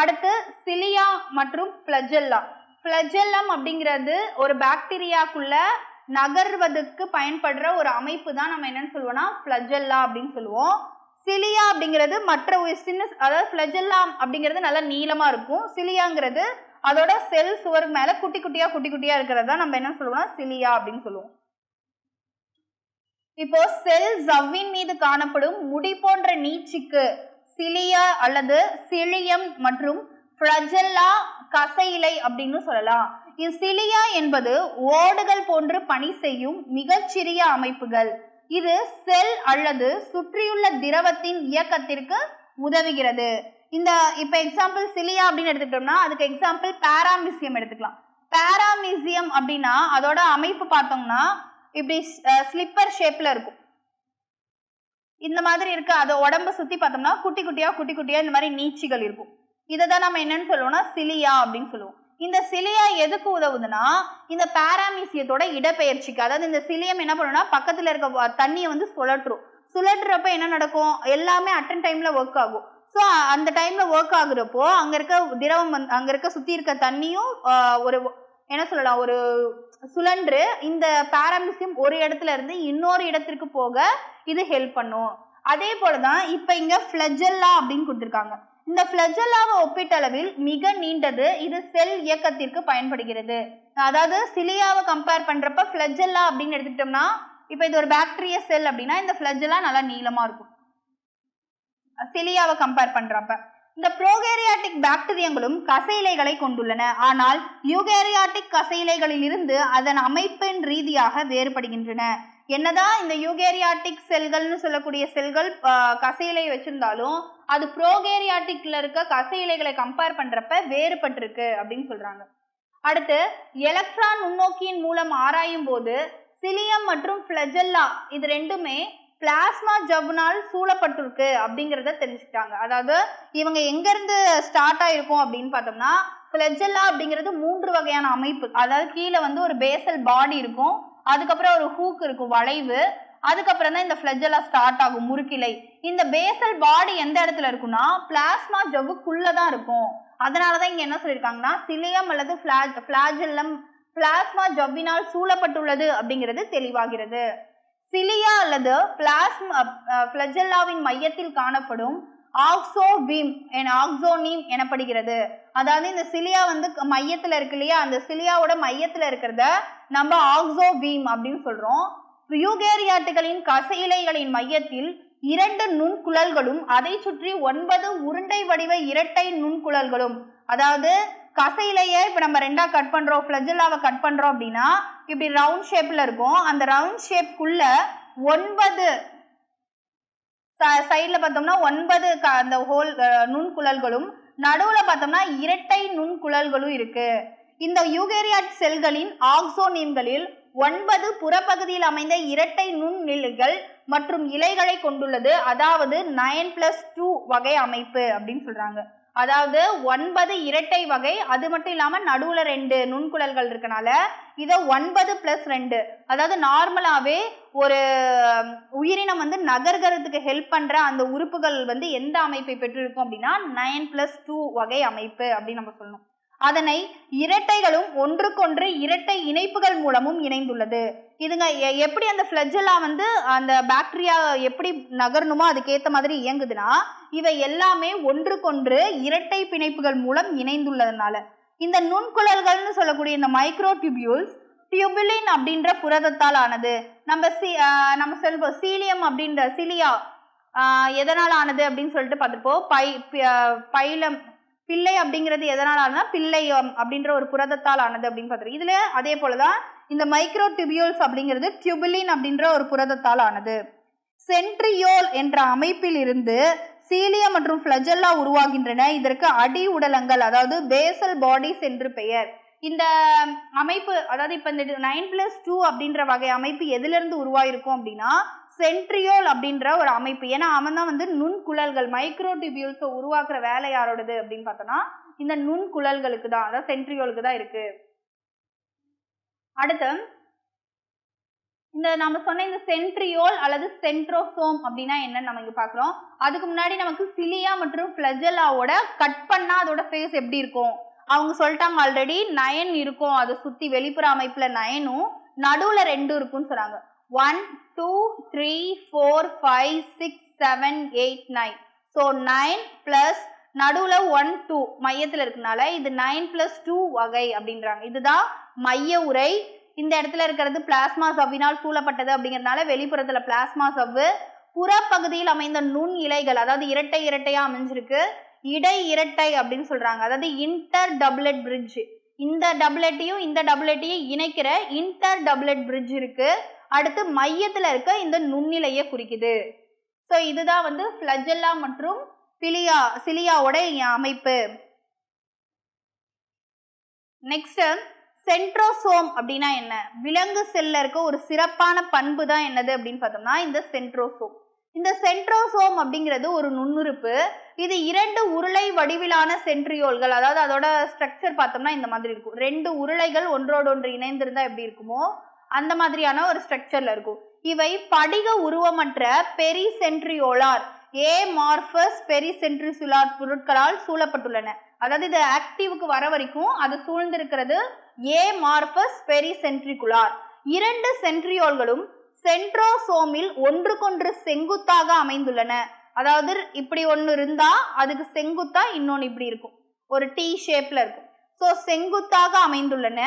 அடுத்து சிலியா மற்றும் பிளஜெல்லா பிளஜெல்லம் அப்படிங்கிறது ஒரு பாக்டீரியாக்குள்ள நகர்வதற்கு பயன்படுற ஒரு அமைப்பு தான் நம்ம என்னன்னு சொல்லுவோம்னா பிளஜெல்லா அப்படின்னு சொல்லுவோம். சிலியா அப்படிங்கிறது மற்ற உயிர் சின்ன அதாவது ஃபிளஜெல்லா அப்படிங்கிறது நல்லா நீளமா இருக்கும். சிலியாங்கிறது அதோட செல் சுவருக்கு மேல குட்டி குட்டியா குட்டி குட்டியா இருக்கிறது தான் நம்ம என்ன சொல்லுவோம்னா சிலியா அப்படின்னு சொல்லுவோம். இப்போ செல் ஜவ்வின் மீது காணப்படும் முடி போன்ற நீச்சிக்கு சிலியா அல்லது சிலியம் மற்றும் ஃப்ளஜெல்லா கசையிலை அப்படின்னு சொல்லலாம். இது சிலியா என்பது ஓடுகள் போன்று பணி செய்யும் மிகச்சிறிய அமைப்புகள். இது செல் அல்லது சுற்றியுள்ள திரவத்தின் இயக்கத்திற்கு உதவுகிறது. இந்த இப்போ எக்ஸாம்பிள் சிலியா அப்படின்னு எடுத்துக்கிட்டோம்னா அதுக்கு எக்ஸாம்பிள் பாராமிசியம் எடுத்துக்கலாம். பாராமிசியம் அப்படின்னா அதோட அமைப்பு பார்த்தோம்னா இப்படி ஸ்லிப்பர் ஷேப்ல இருக்கும். இந்த மாதிரி இருக்க அதை உடம்ப சுத்தி பார்த்தோம்னா குட்டி குட்டியா குட்டி குட்டியா இந்த மாதிரி நீச்சிகள் இருக்கும். இதை தான் நம்ம என்னன்னு சொல்லுவோம்னா சிலியா அப்படின்னு சொல்லுவோம். இந்த சிலியா எதுக்கு உதவுதுன்னா இந்த பாராமீசியத்தோட இடப்பெயர்ச்சிக்கு அதாவது இந்த சிலியம் என்ன பண்ணுன்னா பக்கத்துல இருக்க தண்ணியை வந்து சுழற்றும் சுழற்றுறப்ப என்ன நடக்கும்? எல்லாமே அட்டன் டைம்ல ஒர்க் ஆகும். ஸோ அந்த டைம்ல ஒர்க் ஆகுறப்போ அங்க இருக்க திரவம் வந்து அங்க இருக்க சுத்தி இருக்க தண்ணியும் ஒரு என்ன சொல்லலாம் ஒரு சுழன்று இந்த பாராமிசியம் ஒரு இடத்துல இருந்து இன்னொரு இடத்திற்கு போக இது ஹெல்ப் பண்ணும். அதே போல தான் இப்போ இங்க ஃப்ளஜெல்லா அப்படின்னு கொடுத்துருக்காங்க. இந்த ஃப்ளஜெல்லாவை ஒப்பீட்டளவில் மிக நீண்டது இது செல் இயக்கத்திற்கு பயன்படுகிறது. அதாவது சிலியாவை கம்பேர் பண்றப்ப ஃப்ளஜெல்லா அப்படின்னு எடுத்துக்கிட்டோம்னா இப்போ இது ஒரு பாக்டீரிய செல் அப்படின்னா இந்த ஃப்ளஜெல்லா நல்லா நீளமா இருக்கும். சிலியாவை கம்பேர் பண்றப்ப. இந்த ப்ரோகேரியாட்டிக் பாக்டீரியங்களும் கசையிலைகளை கொண்டுள்ளன. ஆனால் யூகேரியாட்டிக் கசையிலைகளிலிருந்து அதன் அமைப்பின் ரீதியாக வேறுபடுகின்றன. என்னதான் இந்த யூகேரியாட்டிக் செல்கள்னு சொல்லக்கூடிய செல்கள் கசையிலை வச்சிருந்தாலும் அது ப்ரோகேரியாட்டிக்ல இருக்க கசையிலைகளை கம்பேர் பண்றப்ப வேறுபட்டிருக்கு அப்படின்னு சொல்றாங்க. அடுத்து எலக்ட்ரான் நுண்ணோக்கியின் மூலம் ஆராயும் போது சிலியம் மற்றும் ஃப்ளஜெல்லா இது ரெண்டுமே பிளாஸ்மா ஜவ்னால் சூழப்பட்டிருக்கு அப்படிங்கிறத தெரிஞ்சுக்கிட்டாங்க. அதாவது இவங்க எங்க இருந்து ஸ்டார்ட் ஆயிருக்கும் அப்படின்னு பார்த்தோம்னா ஃப்ளெஜெல்லா அப்படிங்கிறது மூன்று வகையான அமைப்பு. அதாவது கீழே வந்து ஒரு பேசல் பாடி இருக்கும் அதுக்கப்புறம் ஒரு ஹூக் இருக்கும் வளைவு. அதுக்கப்புறம் தான் இந்த ஃப்ளெஜெல்லா ஸ்டார்ட் ஆகும் முறுக்கிலை. இந்த பேசல் பாடி எந்த இடத்துல இருக்குன்னா பிளாஸ்மா ஜவ்வுக்குள்ள தான் இருக்கும். அதனால தான் இங்க என்ன சொல்லியிருக்காங்கன்னா சிலியம் அல்லது ஃபிளாஜ் ஃபிளாஜெல்லம் பிளாஸ்மா ஜவ்வினால் சூழப்பட்டுள்ளது அப்படிங்கிறது தெளிவாகிறது. சிலியா அல்லது பிளாஸ்ம் ஃப்ளஜெல்லாவின் மையத்தில் காணப்படும் ஆக்சோபீம் என் ஆக்சோனீம் எனப்படுகிறது. அதாவது இந்த சிலியா வந்து மையத்தில் மையத்துல இருக்கு இல்லையா? அந்த சிலியாவோட மையத்துல இருக்கிறத நம்ம ஆக்சோபீம் அப்படின்னு சொல்றோம். யூகேரியாட்டுகளின் கசையிலைகளின் மையத்தில் இரண்டு நுண்குழல்களும் அதை சுற்றி ஒன்பது உருண்டை வடிவ இரட்டை நுண்குழல்களும். அதாவது கசையிலேயே இப்போ நம்ம ரெண்டாக கட் பண்ணுறோம் ஃப்ளஜெல்லாவை கட் பண்ணுறோம் அப்படின்னா இப்படி ரவுண்ட் ஷேப்பில் இருக்கும். அந்த ரவுண்ட் ஷேப்க்குள்ள ஒன்பது சைடில் பார்த்தோம்னா ஒன்பது க- அந்த ஹோல் நுண்குழல்களும் நடுவில் பார்த்தோம்னா இரட்டை நுண்குழல்களும் இருக்குது இந்த யூகேரியாட் செல்களின் ஆக்சோனின்களில் ஒன்பது புறப்பகுதியில் அமைந்த இரட்டை நுண்ணில்கள் மற்றும் இலைகளை கொண்டுள்ளது. அதாவது நைன் பிளஸ் டூ வகை அமைப்பு அப்படின்னு சொல்கிறாங்க அதாவது ஒன்பது இரட்டை வகை அது மட்டும் இல்லாம நடுவுல ரெண்டு நுண்குழல்கள் இருக்கனால இதை ஒன்பது பிளஸ் ரெண்டு. அதாவது நார்மலாவே ஒரு உயிரினம் வந்து நகர்கிறதுக்கு ஹெல்ப் பண்ற அந்த உறுப்புகள் வந்து எந்த அமைப்பை பெற்றிருக்கும் அப்படின்னா நைன் பிளஸ் டூ வகை அமைப்பு அப்படின்னு நம்ம சொல்லணும். அதனை இரட்டைகளும் ஒன்றுக்கொன்று இரட்டை இணைப்புகள் மூலமும் இணைந்துள்ளது. இதுங்க எ- எப்படி அந்த ஃப்ளஜெல்லா வந்து அந்த பாக்டீரியா எப்படி நகரணுமோ அதுக்கேற்ற மாதிரி இயங்குதுன்னா இவை எல்லாமே ஒன்றுக்கொன்று இரட்டை பிணைப்புகள் மூலம் இணைந்துள்ளதுனால. இந்த நுண்குழல்கள்னு சொல்லக்கூடிய இந்த மைக்ரோ டியூபியூல்ஸ் டியூபுலின் அப்படின்ற புரதத்தால் ஆனது நம்ம சி நம்ம சொல்வோம் சீலியம் அப்படின்ற சிலியா எதனால் ஆனது அப்படின்னு சொல்லிட்டு பார்த்துருப்போம். பை பைலம் பிள்ளை அப்படிங்கிறது எதனால் ஆனால் பிள்ளையம் அப்படின்ற ஒரு புரதத்தால் ஆனது அப்படின்னு பார்த்துருக்கோம். இதுல அதே போலதான் இந்த மைக்ரோ டிபியூல்ஸ் அப்படிங்கிறது டியூபுலின் அப்படின்ற ஒரு புரதத்தால் ஆனது. சென்ட்ரியோல் என்ற அமைப்பில் இருந்து சீலியம் மற்றும் ஃப்ளஜெல்லா உருவாகின்றன. இதற்கு அடி உடலங்கள் அதாவது பேசல் பாடிஸ் என்று பெயர். இந்த அமைப்பு அதாவது இப்போ இந்த நைன் பிளஸ் டூ அப்படின்ற வகை அமைப்பு எதிலிருந்து உருவாயிருக்கும் அப்படின்னா சென்ட்ரியோல் அப்படின்ற ஒரு அமைப்பு. ஏன்னா அவன் தான் வந்து நுண்குழல்கள் மைக்ரோ டிபியூல்ஸை உருவாக்குற வேலை யாரோடது அப்படின்னு பார்த்தோன்னா இந்த நுண்குழல்களுக்கு தான் அதாவது சென்ட்ரியோலுக்கு தான் இருக்கு. அடுத்து இந்த நம்ம சொன்ன இந்த சென்ட்ரியோல் அல்லது சென்ட்ரோசோம் அப்படின்னா என்னன்னு நம்ம இங்க பார்க்குறோம். அதுக்கு முன்னாடி நமக்கு சிலியா மற்றும் பிளஜலாவோட கட் பண்ணா அதோட ஃபேஸ் எப்படி இருக்கும்? அவங்க சொல்லிட்டாங்க ஆல்ரெடி நயன் இருக்கும். அதை சுத்தி வெளிப்புற அமைப்புல நயனும் நடுவுல ரெண்டு இருக்கும்னு சொன்னாங்க. One two three four five six seven eight nine so nine plus நடுவுல ஒன் டூ மையத்துல இருக்கனால இது நைன் பிளஸ் டூ வகை அப்படின்றாங்க. இதுதான் மைய உரை இந்த இடத்துல இருக்கிறது பிளாஸ்மா சவ்வினால் சூழப்பட்டது அப்படிங்கிறதுனால வெளிப்புறத்துல பிளாஸ்மா சவ்வு. புறப்பகுதியில் அமைந்த நுண் இலைகள் அதாவது இரட்டை இரட்டையா அமைஞ்சிருக்கு. இடை இரட்டை அப்படின்னு சொல்றாங்க. அதாவது இன்டர் டபுளட் பிரிட்ஜ் இந்த டபுளெட்டையும் இந்த டபுளெட்டையும் இணைக்கிற இன்டர் டபுளட் பிரிட்ஜ் இருக்கு. அடுத்து மையத்துல இருக்க இந்த நுண்ணிலையை குறிக்குது. ஸோ இதுதான் வந்து ஃப்ளஜெல்லா மற்றும் பிலியா சிலியாவோட அமைப்பு. நெக்ஸ்ட் சென்ட்ரோசோம் அப்படின்னா என்ன? விலங்கு செல்ல இருக்க ஒரு சிறப்பான பண்பு தான் என்னது அப்படின்னு பார்த்தோம்னா இந்த சென்ட்ரோசோம் இந்த சென்ட்ரோசோம் அப்படிங்கிறது ஒரு நுண்ணுறுப்பு. இது இரண்டு உருளை வடிவிலான சென்ட்ரியோல்கள் அதாவது அதோட ஸ்ட்ரக்சர் பார்த்தோம்னா இந்த மாதிரி இருக்கும். ரெண்டு உருளைகள் ஒன்றோடு ஒன்று இணைந்திருந்தா எப்படி இருக்குமோ அந்த மாதிரியான ஒரு ஸ்ட்ரக்சர்ல இருக்கும். இவை படிக உருவமற்ற பெரி சென்ட்ரியோலார் ஏ மார்பஸ் பெரி சென்ட்ரிசுலார் பொருட்களால் சூழப்பட்டுள்ளன. அதாவது இது ஆக்டிவுக்கு வர வரைக்கும் அது சூழ்ந்திருக்கிறது ஏ மார்பஸ் பெரி சென்ட்ரிகுலார் இரண்டு சென்ட்ரியோல்களும் சென்ட்ரோசோமில் ஒன்றுக்கொன்று செங்குத்தாக அமைந்துள்ளன. அதாவது இப்படி ஒன்று இருந்தா அதுக்கு செங்குத்தா இன்னொன்று இப்படி இருக்கும். ஒரு டி ஷேப்ல இருக்கும். ஸோ செங்குத்தாக அமைந்துள்ளன.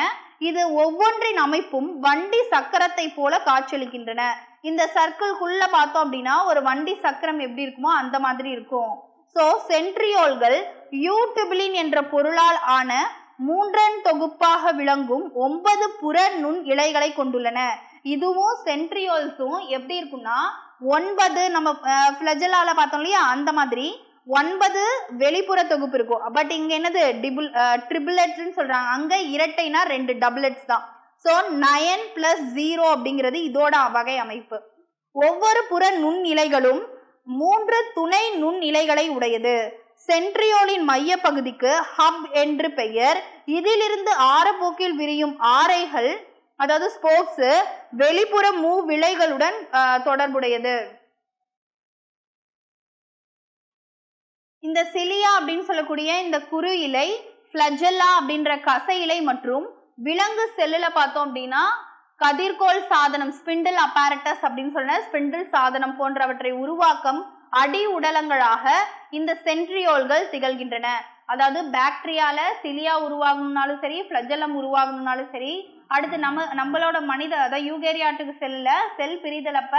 இது ஒவ்வொன்றின் அமைப்பும் வண்டி சக்கரத்தை போல காட்சியளிக்கின்றன. இந்த சர்க்கிள்குள்ள பார்த்தோம் அப்படின்னா ஒரு வண்டி சக்கரம் எப்படி இருக்குமோ அந்த மாதிரி இருக்கும். ஸோ சென்ட்ரியோல்கள் யூடிபிளின் என்ற பொருளால் ஆன மூன்றன் தொகுப்பாக விளங்கும் ஒன்பது புற நுண் இலைகளை கொண்டுள்ளன. இதுவும் சென்ட்ரியோல்ஸும் எப்படி இருக்கும்னா ஒன்பது நம்ம ஃப்ளஜலால பார்த்தோம் இல்லையா அந்த மாதிரி ஒன்பது வெளிப்புற தொகுப்பு இருக்கும். பட் இங்க என்னது? டிபுல் ட்ரிபிளெட்னு சொல்றாங்க. அங்க இரட்டைனா ரெண்டு டபுளெட்ஸ் தான். ஸோ நயன் பிளஸ் ஜீரோ அப்படிங்கிறது இதோட வகை அமைப்பு. ஒவ்வொரு புற நுண் இலைகளும் மூன்று துணை நுண் இலைகளை உடையது. சென்ட்ரியோலின் மைய பகுதிக்கு ஹப் என்று பெயர். இதிலிருந்து ஆரப்போக்கில் விரியும் ஆரைகள் அதாவது ஸ்போக்ஸ் வெளிப்புற மூ விலைகளுடன் தொடர்புடையது. இந்த சிலியா அப்படின்னு சொல்லக்கூடிய இந்த குறு இலை ஃப்ளஜெல்லா அப்படின்ற கசை இலை மற்றும் விலங்கு செல்லுல பார்த்தோம் அப்படின்னா கதிர்கோள் சாதனம் ஸ்பிண்டில் அப்பாரட்டஸ் அப்படின்னு சொன்ன ஸ்பிண்டில் சாதனம் போன்றவற்றை உருவாக்கம் அடி உடலங்களாக இந்த சென்ட்ரியோல்கள் திகழ்கின்றன. அதாவது பாக்டீரியால சிலியா உருவாகணும்னாலும் சரி ஃப்ளஜெல்லம் உருவாகணும்னாலும் சரி அடுத்து நம்ம நம்மளோட மனித அதாவது யூகேரியாட்டுக்கு செல்ல செல் பிரிதலப்ப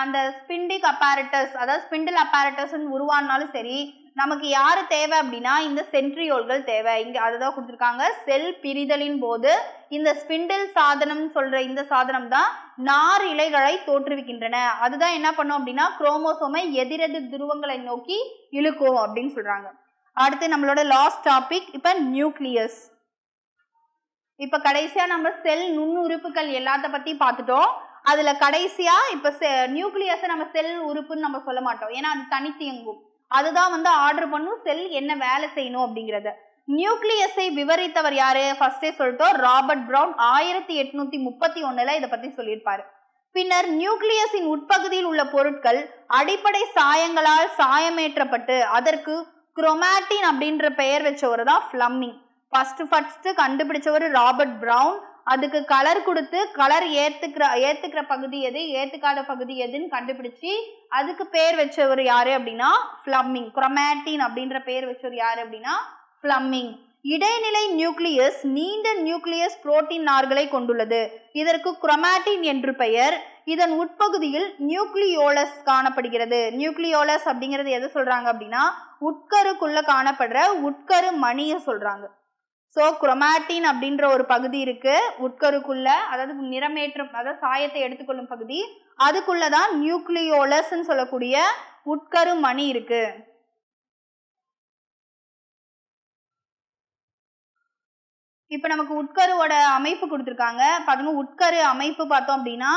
அந்த ஸ்பிண்டிக் அப்பாரட்டஸ் அதாவது ஸ்பிண்டில் அப்பாரட்டஸ் உருவானாலும் சரி நமக்கு யாரு தேவை அப்படின்னா இந்த சென்ட்ரியோல்கள் தேவை. இங்க அதுதான் கொடுத்துருக்காங்க. செல் பிரிதலின் போது இந்த ஸ்பிண்டில் சாதனம் சொல்ற இந்த சாதனம் தான் நார் இலைகளை தோற்றுவிக்கின்றன. அதுதான் என்ன பண்ணும் அப்படின்னா குரோமோசோமை எதிரெதிர் துருவங்களை நோக்கி இழுக்கும் அப்படின்னு சொல்றாங்க. அடுத்து நம்மளோட லாஸ்ட் டாபிக் இப்ப நியூக்ளியஸ் இப்ப கடைசியா நம்ம செல் நுண்ணுறுப்புகள் எல்லாத்த பத்தி பார்த்துட்டோம். அதுல கடைசியா இப்ப நியூக்ளியஸை நம்ம செல் உறுப்புன்னு நம்ம சொல்ல மாட்டோம். ஏன்னா அது தனித்து இயங்கும் அதுதான் வந்து ஆர்டர் பண்ணும். செல் என்ன வேலை செய்யணும் அப்படிங்கறது. நியூக்ளியஸை விவரித்தவர் யாரு? ஃபர்ஸ்டே சொல்லிட்டோம். ராபர்ட் ப்ரௌன் ஆயிரத்தி எட்நூத்தி முப்பத்தி ஒண்ணுல இதை பத்தி சொல்லியிருப்பாரு. பின்னர் நியூக்ளியஸின் உட்பகுதியில் உள்ள பொருட்கள் அடிப்படை சாயங்களால் சாயமேற்றப்பட்டு அதற்கு குரோமேட்டின் அப்படின்ற பெயர் வச்சவர் தான் ஃப்ளம்மிங் ஃபர்ஸ்ட் ஃபர்ஸ்ட் கண்டுபிடிச்சவர் ராபர்ட் பிரவுன் அதுக்கு கலர் கொடுத்து கலர் ஏத்துக்கிற ஏத்துக்கிற பகுதி எது ஏத்துக்காத பகுதி எதுன்னு கண்டுபிடிச்சு அதுக்கு பேர் வச்சவர் யாரு அப்படின்னா ஃப்ளம்மிங் குரமேட்டின் அப்படின்ற பேர் வச்சவர் யாரு அப்படின்னா ஃப்ளம்மிங் இடைநிலை நியூக்ளியஸ் நீண்ட நியூக்ளியஸ் புரோட்டீன் நார்களை கொண்டுள்ளது. இதற்கு குரமாட்டின் என்று பெயர். இதன் உட்பகுதியில் நியூக்ளியோலஸ் காணப்படுகிறது. நியூக்ளியோலஸ் அப்படிங்கிறது எதை சொல்றாங்க அப்படின்னா உட்கருக்குள்ள காணப்படுற உட்கரு மணியை சொல்றாங்க. ஸோ குரோமாட்டின் அப்படின்ற ஒரு பகுதி இருக்கு. உட்கருக்குள்ள அதாவது நிறமேற்றம் அதாவது சாயத்தை எடுத்துக்கொள்ளும் பகுதி. அதுக்குள்ளதான் நியூக்ளியோலஸ்ன்னு சொல்லக்கூடிய உட்கரு மணி இருக்கு. இப்போ நமக்கு உட்கருவோட அமைப்பு கொடுத்துருக்காங்க. பார்த்தோம்னா உட்கரு அமைப்பு பார்த்தோம் அப்படின்னா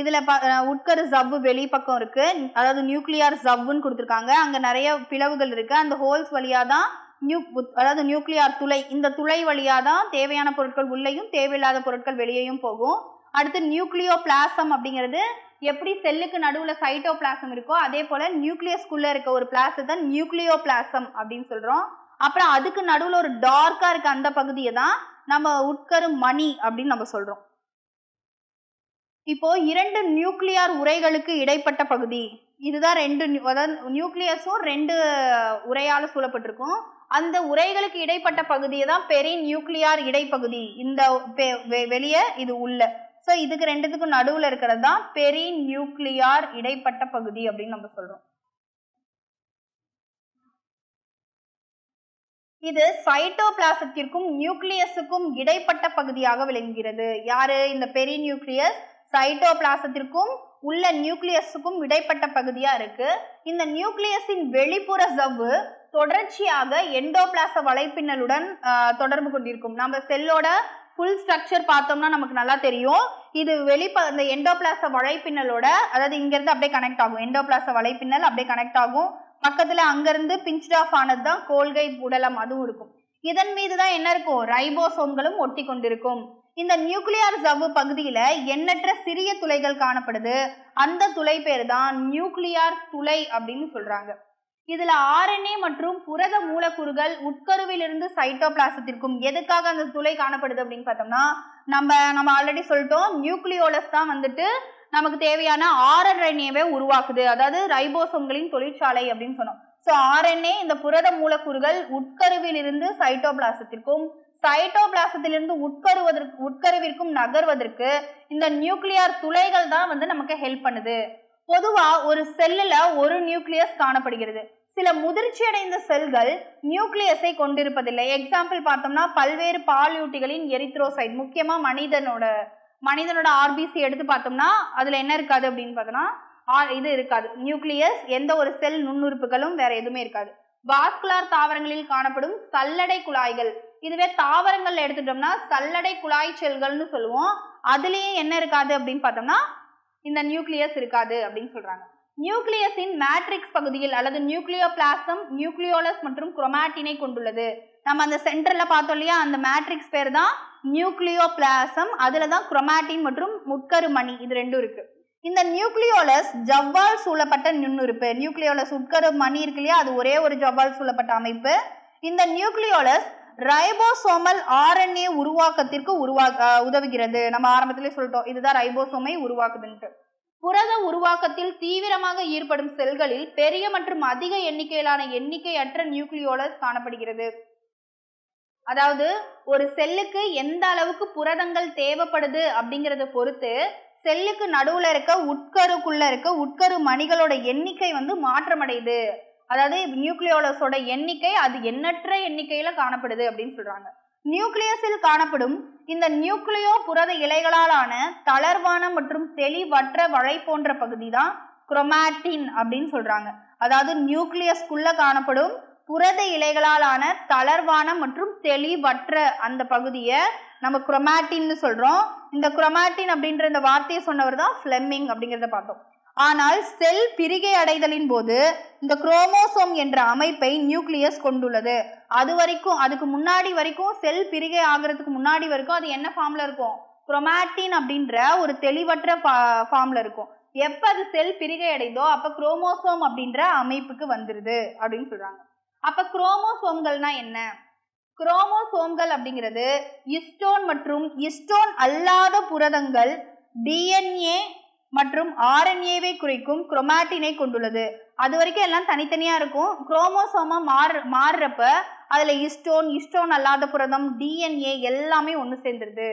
இதில் ப உட்கரு ஜவ்வு வெளிப்பக்கம் இருக்கு. அதாவது நியூக்ளியார் ஜவ்வுன்னு கொடுத்துருக்காங்க. அங்கே நிறைய பிளவுகள் இருக்கு. அந்த ஹோல்ஸ் வழியாக தான் நியூ அதாவது நியூக்ளியார் துளை இந்த துளை வழியாக தான் தேவையான பொருட்கள் உள்ளேயும் தேவையில்லாத பொருட்கள் வெளியேயும் போகும். அடுத்து நியூக்ளியோ பிளாசம் அப்படிங்கிறது எப்படி செல்லுக்கு நடுவில் சைட்டோபிளாசம் இருக்கோ அதே போல் நியூக்ளியஸ்குள்ளே இருக்க ஒரு பிளாஸ் தான் நியூக்ளியோ பிளாசம் அப்படின்னு சொல்கிறோம் அப்புறம் அதுக்கு நடுவில் ஒரு டார்க்காக இருக்க அந்த பகுதியை தான் நம்ம உட்கரு மணி அப்படின்னு நம்ம சொல்கிறோம் இப்போ இரண்டு நியூக்ளியார் உரைகளுக்கு இடைப்பட்ட பகுதி. இதுதான் ரெண்டு அதாவது நியூக்ளியஸும் ரெண்டு உரையால் சூழப்பட்டிருக்கும். அந்த உரைகளுக்கு இடைப்பட்ட பகுதியை தான் பெரிய நியூக்ளியார் இடைப்பகுதி. இந்த பெ- வெ- வெளியே இது உள்ள. ஸோ இதுக்கு ரெண்டுத்துக்கும் நடுவில் இருக்கிறது தான் பெரி நியூக்ளியார் இடைப்பட்ட பகுதி அப்படின்னு நம்ம சொல்றோம். இது சைட்டோபிளாசத்திற்கும் நியூக்ளியஸுக்கும் இடைப்பட்ட பகுதியாக விளங்குகிறது. யாரு? இந்த பெரி நியூக்ளியஸ் சைட்டோபிளாசத்திற்கும் உள்ள நியூக்ளியஸுக்கும் இடைப்பட்ட பகுதியா இருக்கு. இந்த நியூக்ளியஸின் வெளிப்புற சவ்வு தொடர்ச்சியாக எண்டோபிளாச வலைப்பின்னலுடன் தொடர்பு கொண்டிருக்கும். நம்ம செல்லோட ஃபுல் ஸ்ட்ரக்சர் பார்த்தோம்னா நமக்கு நல்லா தெரியும். இது வெளிப்ப இந்த எண்டோபிளாச வலைப்பின்னலோட அதாவது இங்கிருந்து அப்படியே கனெக்ட் ஆகும். எண்டோபிளாச வலைப்பின்னல் அப்படியே கனெக்ட் ஆகும். பக்கத்துல அங்கிருந்து பிஞ்ச் ஆஃப் ஆனது தான் கோல்கை உடலம் அதுவும் இருக்கும். இதன் மீது தான் என்ன இருக்கும்? ரைபோசோம்களும் ஒட்டி கொண்டிருக்கும் இந்த நியூக்ளியார் சவ்வு பகுதியில எண்ணற்ற சிறிய துளைகள் காணப்படுது. அந்த துளை பேர் தான் நியூக்ளியார் துளை அப்படின்னு சொல்றாங்க. இதுல ஆர்என்ஏ மற்றும் புரத மூலக்கூறுகள் உட்கருவிலிருந்து சைட்டோபிளாசத்திற்கும் எதுக்காக அந்த துளை காணப்படுது அப்படின்னு பார்த்தோம்னா நம்ம நம்ம ஆல்ரெடி சொல்லிட்டோம் நியூக்ளியோலஸ் தான் வந்துட்டு நமக்கு தேவையான ஆர்என்ஏவை உருவாக்குது. அதாவது ரைபோசோம்களின் தொழிற்சாலை அப்படின்னு சொன்னோம். ஸோ ஆர்என்ஏ இந்த புரத மூலக்கூறுகள் உட்கருவிலிருந்து சைட்டோபிளாசத்திற்கும் சைட்டோபிளாசத்திலிருந்து உட்கருவதற்கு உட்கருவிற்கும் நகர்வதற்கு இந்த நியூக்ளியார் துளைகள் தான் வந்து நமக்கு ஹெல்ப் பண்ணுது. பொதுவா ஒரு செல்லுல ஒரு நியூக்ளியஸ் காணப்படுகிறது. சில முதிர்ச்சி அடைந்த செல்கள் நியூக்ளியஸை கொண்டிருப்பதில்லை. எக்ஸாம்பிள் பார்த்தோம்னா பல்வேறு பாலியூட்டிகளின் எரித்ரோசைட் முக்கியமா மனிதனோட மனிதனோட ஆர்பிசி எடுத்து பார்த்தோம்னா அதுல என்ன இருக்காது அப்படின்னு பார்த்தோம்னா ஆ- இது இருக்காது. நியூக்ளியஸ் எந்த ஒரு செல் நுண்ணுறுப்புகளும் வேற எதுவுமே இருக்காது. வாஸ்குலார் தாவரங்களில் காணப்படும் சல்லடை குழாய்கள். இதுவே தாவரங்கள்ல எடுத்துட்டோம்னா சல்லடை குழாய் செல்கள்னு சொல்லுவோம். அதுலயும் என்ன இருக்காது அப்படின்னு பார்த்தோம்னா இந்த நியூக்ளியஸ் இருக்காது அப்படின்னு சொல்றாங்க. நியூக்ளியஸின் மேட்ரிக்ஸ் பகுதியில் அல்லது நியூக்ளியோபிளாசம் நியூக்ளியோலஸ் மற்றும் குரோமாட்டினை கொண்டுள்ளது. நம்ம அந்த சென்டர்ல பார்த்தோம் இல்லையா? அந்த மேட்ரிக்ஸ் பேர் தான் நியூக்ளியோபிளாசம் அதுல தான் குரோமாட்டின் மற்றும் முட்கருமணி இது ரெண்டும் இருக்கு. இந்த நியூக்ளியோலஸ் ஜவ்வால் சூழப்பட்ட நுண்ணுறுப்பு. நியூக்ளியோலஸ் உட்கரு மணி இருக்கு இல்லையா? அது ஒரே ஒரு ஜவ்வால் சூழப்பட்ட அமைப்பு. இந்த நியூக்ளியோலஸ் ரைபோசோமல் ஆர்என்ஏ உருவாக்கத்திற்கு உருவா உதவுகிறது. நம்ம ஆரம்பத்திலே சொல்லிட்டோம் இதுதான் ரைபோசோமை உருவாக்குதுன்ட்டு புரத உருவாக்கத்தில் தீவிரமாக ஈடுபடும் செல்களில் பெரிய மற்றும் அதிக எண்ணிக்கையிலான எண்ணிக்கையற்ற நியூக்ளியோலஸ் காணப்படுகிறது. அதாவது ஒரு செல்லுக்கு எந்த அளவுக்கு புரதங்கள் தேவைப்படுது அப்படிங்கறத பொறுத்து செல்லுக்கு நடுவுல இருக்க உட்கருக்குள்ள இருக்க உட்கரு மணிகளோட எண்ணிக்கை வந்து மாற்றமடையுது. அதாவது நியூக்ளியோலஸோட எண்ணிக்கை அது எண்ணற்ற எண்ணிக்கையில காணப்படுது அப்படின்னு சொல்றாங்க. நியூக்ளியஸில் காணப்படும் இந்த நியூக்ளியோ புரத இலைகளாலான தளர்வான மற்றும் தெளிவற்ற வளை போன்ற பகுதி தான் குரோமாட்டின் அப்படின்னு சொல்றாங்க. அதாவது நியூக்ளியஸ்குள்ள காணப்படும் புரத இலைகளாலான தளர்வான மற்றும் தெளிவற்ற அந்த பகுதியை நம்ம குரோமாட்டின்னு சொல்றோம். இந்த குரோமாட்டின் அப்படின்ற இந்த வார்த்தையை சொன்னவர் தான் ஃபிளெமிங் அப்படிங்கிறத பார்த்தோம். ஆனால் செல் பிரிகை அடைதலின் போது இந்த குரோமோசோம் என்ற அமைப்பை நியூக்ளியஸ் கொண்டுள்ளது. அது வரைக்கும் அதுக்கு முன்னாடி வரைக்கும் செல் பிரிகை ஆகிறதுக்கு முன்னாடி வரைக்கும் அது என்ன ஃபார்ம்ல இருக்கும்? குரோமாட்டின் அப்படின்ற ஒரு தெளிவற்ற ஃபார்ம்ல இருக்கும். எப்ப அது செல் பிரிகை அடைதோ அப்ப குரோமோசோம் அப்படின்ற அமைப்புக்கு வந்துருது அப்படின்னு சொல்றாங்க. அப்ப குரோமோசோம்கள்னா என்ன? குரோமோசோம்கள் அப்படிங்கிறது இஸ்டோன் மற்றும் இஸ்டோன் அல்லாத புரதங்கள் டிஎன்ஏ மற்றும் ஆர்என்ஏவை குறிக்கும் குரோமாட்டினை கொண்டுள்ளது. அது வரைக்கும் எல்லாம் தனித்தனியா இருக்கும். குரோமோசோமா மாறு மாறுறப்ப அதுல இஸ்டோன் இஸ்டோன் அல்லாத புரதம் டிஎன்ஏ எல்லாமே ஒன்று சேர்ந்துருது.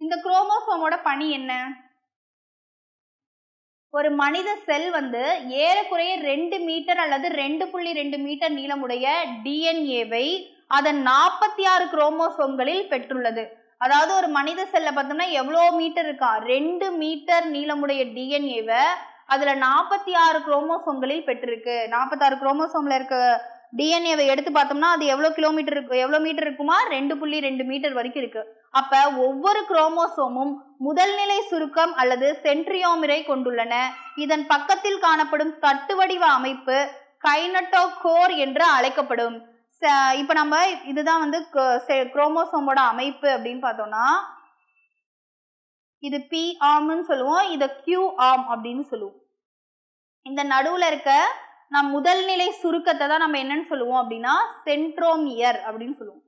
இந்த குரோமோசோமோட பணி என்ன? ஒரு மனித செல் வந்து ஏறக்குறைய ரெண்டு மீட்டர் அல்லது ரெண்டு புள்ளி ரெண்டு மீட்டர் நீளமுடைய டிஎன்ஏவை அதன் நாற்பத்தி ஆறு குரோமோசோம்களில் பெற்றுள்ளது. அதாவது ஒரு மனித செல்ல பார்த்தோம்னா எவ்வளோ மீட்டர் இருக்கா? ரெண்டு மீட்டர் நீளமுடைய டிஎன்ஏவை அதுல நாற்பத்தி ஆறு குரோமோசோம்களில் பெற்றிருக்கு. நாற்பத்தாறு குரோமோசோம்ல இருக்க டிஎன்ஏவை எடுத்து பார்த்தோம்னா அது எவ்வளோ கிலோமீட்டர் இருக்கு? எவ்வளோ மீட்டர் இருக்குமா? ரெண்டு புள்ளி ரெண்டு மீட்டர் வரைக்கும் இருக்கு. அப்ப ஒவ்வொரு குரோமோசோமும் முதல்நிலை சுருக்கம் அல்லது சென்ட்ரியோமிரை கொண்டுள்ளன. இதன் பக்கத்தில் காணப்படும் தட்டு வடிவ அமைப்பு கைனட்டோகோர் என்று அழைக்கப்படும். இப்போ நம்ம இதுதான் வந்து குரோமோசோமோட அமைப்பு அப்படின்னு பார்த்தோம்னா இது பி ஆர்ம்னு சொல்லுவோம் இதை கியூ ஆர்ம் அப்படின்னு சொல்லுவோம். இந்த நடுவில் இருக்க நம் முதல் நிலை சுருக்கத்தை தான் நம்ம என்னன்னு சொல்லுவோம் அப்படின்னா சென்ட்ரோமியர் அப்படின்னு சொல்லுவோம்.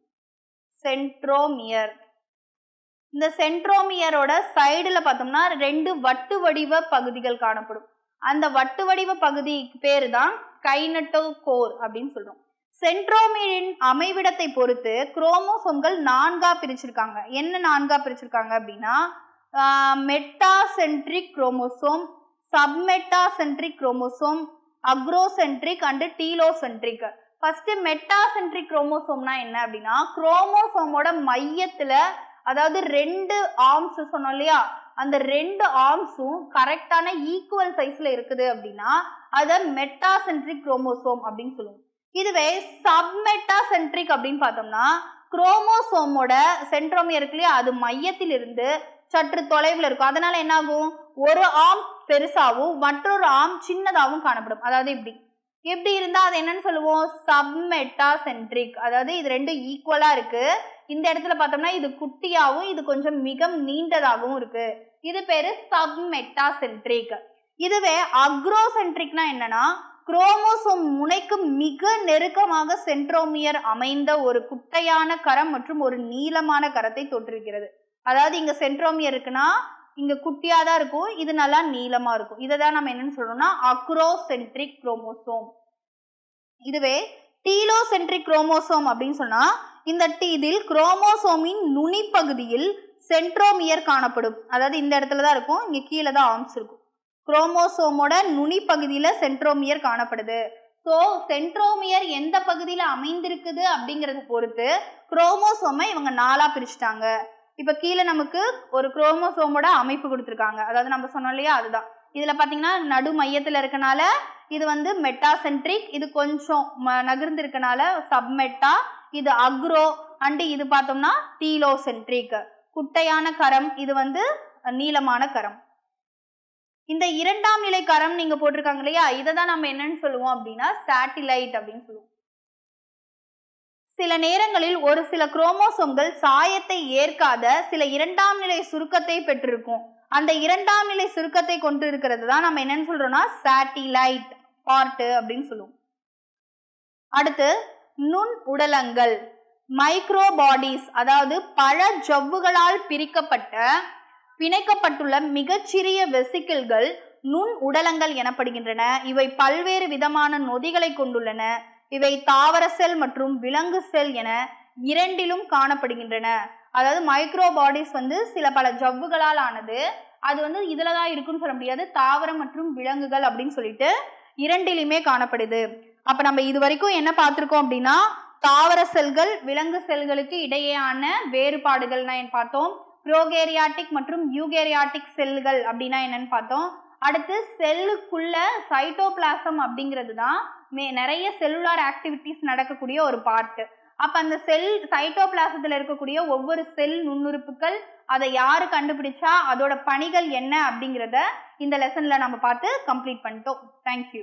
சென்ட்ரோமியர் இந்த சென்ட்ரோமியரோட சைடுல பார்த்தோம்னா ரெண்டு வட்டு வடிவ பகுதிகள் காணப்படும். அந்த வட்டு வடிவ பகுதிக்கு பேரு தான் கைனட்டோ கோர் அப்படின்னு சொல்றோம். சென்ட்ரோமீனின் அமைவிடத்தை பொறுத்து குரோமோசோம்கள் நான்கா பிரிச்சிருக்காங்க. என்ன நான்கா பிரிச்சிருக்காங்க அப்படின்னா metacentric chromosome submetacentric chromosome acrocentric and telocentric. First metacentric குரோமோசோம்னா என்ன அப்படின்னா குரோமோசோமோட மையத்துல அதாவது ரெண்டு ஆர்ம்ஸ் சொன்னோம் இல்லையா அந்த ரெண்டு ஆர்ம்ஸும் கரெக்டான ஈக்குவல் சைஸ்ல இருக்குது அப்படின்னா அதை மெட்டாசென்ட்ரிக் குரோமோசோம் அப்படின்னு சொல்லுவோம். இதுவே சப்மெட்டா சென்ட்ரிக் அப்படின்னு பார்த்தோம்னா குரோமோசோமோட சென்ட்ரோமியர் இருக்கு இல்லையா அது மையத்தில் இருந்து சற்று தொலைவில் இருக்கும். அதனால என்ன ஆகும் ஒரு ஆம் பெருசாகவும் மற்றொரு ஆம் சின்னதாகவும் காணப்படும். அதாவது இப்படி. எப்படி இருந்தா அது என்னன்னு சொல்லுவோம்? சப்மெட்டா சென்ட்ரிக் அதாவது இது ரெண்டும் ஈக்குவலா இருக்கு. இந்த இடத்துல பார்த்தோம்னா இது குட்டியாகவும் இது கொஞ்சம் மிக நீண்டதாகவும் இருக்கு. இது பேரு சப்மெட்டாசென்ட்ரிக் இதுவே அக்ரோசென்ட்ரிக்னா என்னன்னா குரோமோசோம் முனைக்கு மிக நெருக்கமாக சென்ட்ரோமியர் அமைந்த ஒரு குட்டையான கரம் மற்றும் ஒரு நீளமான கரத்தை தொற்றிருக்கிறது அதாவது இங்க சென்ட்ரோமியர் இருக்குன்னா இங்க குட்டியா தான் இருக்கும் இது நல்லா நீளமா இருக்கும். இதை தான் நம்ம என்னன்னு சொல்றோம்னா அக்ரோசென்ட்ரிக் குரோமோசோம் இதுவே டீலோசென்ட்ரிக் குரோமோசோம் அப்படின்னு சொன்னா இந்த டீ இதில் குரோமோசோமின் நுனி பகுதியில் சென்ட்ரோமியர் காணப்படும். அதாவது இந்த இடத்துல தான் இருக்கும் இங்க கீழே தான் ஆர்ம்ஸ் இருக்கும். குரோமோசோமோட நுனி பகுதியில் சென்ட்ரோமியர் காணப்படுது. ஸோ சென்ட்ரோமியர் எந்த பகுதியில் அமைந்திருக்குது அப்படிங்கிறத பொறுத்து குரோமோசோமை இவங்க நாலா பிரிச்சுட்டாங்க. இப்போ கீழே நமக்கு ஒரு குரோமோசோமோட அமைப்பு கொடுத்துருக்காங்க. அதாவது நம்ம சொன்னோம் இல்லையா அதுதான். இதில் பார்த்தீங்கன்னா நடு மையத்தில் இருக்கனால இது வந்து மெட்டாசென்ட்ரிக் இது கொஞ்சம் ம- நகர்ந்து இருக்கனால சப்மெட்டா இது அக்ரோ அண்டு இது பார்த்தோம்னா தீலோசென்ட்ரிக் குட்டையான கரம் இது வந்து நீளமான கரம். இந்த இரண்டாம் நிலை கரம் நீங்க போட்டிருக்காங்க இல்லையா? இதை தான் நம்ம என்னன்னு சொல்லுவோம் அப்படின்னா சேட்டிலைட் அப்படின்னு சொல்லுவோம். சில நேரங்களில் ஒரு சில குரோமோசோம்கள் சாயத்தை ஏற்காத சில இரண்டாம் நிலை சுருக்கத்தை பெற்றிருக்கும். அந்த இரண்டாம் நிலை சுருக்கத்தை கொண்டு இருக்கிறது தான் நம்ம என்னன்னு சொல்றோம்னா சேட்டிலைட் பார்ட்டு அப்படின்னு சொல்லுவோம். அடுத்து நுண் உடலங்கள் மைக்ரோ பாடிஸ் அதாவது பல ஜவ்வுகளால் பிரிக்கப்பட்ட பிணைக்கப்பட்டுள்ள மிகச்சிறிய வெசிக்கிள்கள் நுண் உடலங்கள் எனப்படுகின்றன. இவை பல்வேறு விதமான நொதிகளை கொண்டுள்ளன. இவை தாவர செல் மற்றும் விலங்கு செல் என இரண்டிலும் காணப்படுகின்றன. அதாவது மைக்ரோ பாடிஸ் வந்து சில பல ஜவ்வுகளால் ஆனது. அது வந்து இதுல தான் இருக்குன்னு சொல்ல முடியாது. தாவரம் மற்றும் விலங்குகள் அப்படின்னு சொல்லிட்டு இரண்டிலுமே காணப்படுது. அப்ப நம்ம இது வரைக்கும் என்ன பார்த்துருக்கோம் அப்படின்னா தாவர செல்கள் விலங்கு செல்களுக்கு இடையேயான வேறுபாடுகள்னா என் பார்த்தோம். ப்ரோகேரியாட்டிக் மற்றும் யூகேரியாட்டிக் செல்கள் அப்படின்னா என்னன்னு பார்த்தோம். அடுத்து செல்லுக்குள்ள சைட்டோபிளாசம் அப்படிங்கிறது தான் மே நிறைய செல்லுலார் ஆக்டிவிட்டிஸ் நடக்கக்கூடிய ஒரு பார்ட் அப்ப அந்த செல் சைட்டோபிளாசத்துல இருக்கக்கூடிய ஒவ்வொரு செல் நுண்ணுறுப்புகள் அதை யாரு கண்டுபிடிச்சா அதோட பணிகள் என்ன அப்படிங்கிறத இந்த லெசன்ல நம்ம பார்த்து கம்ப்ளீட் பண்ணிட்டோம். Thank you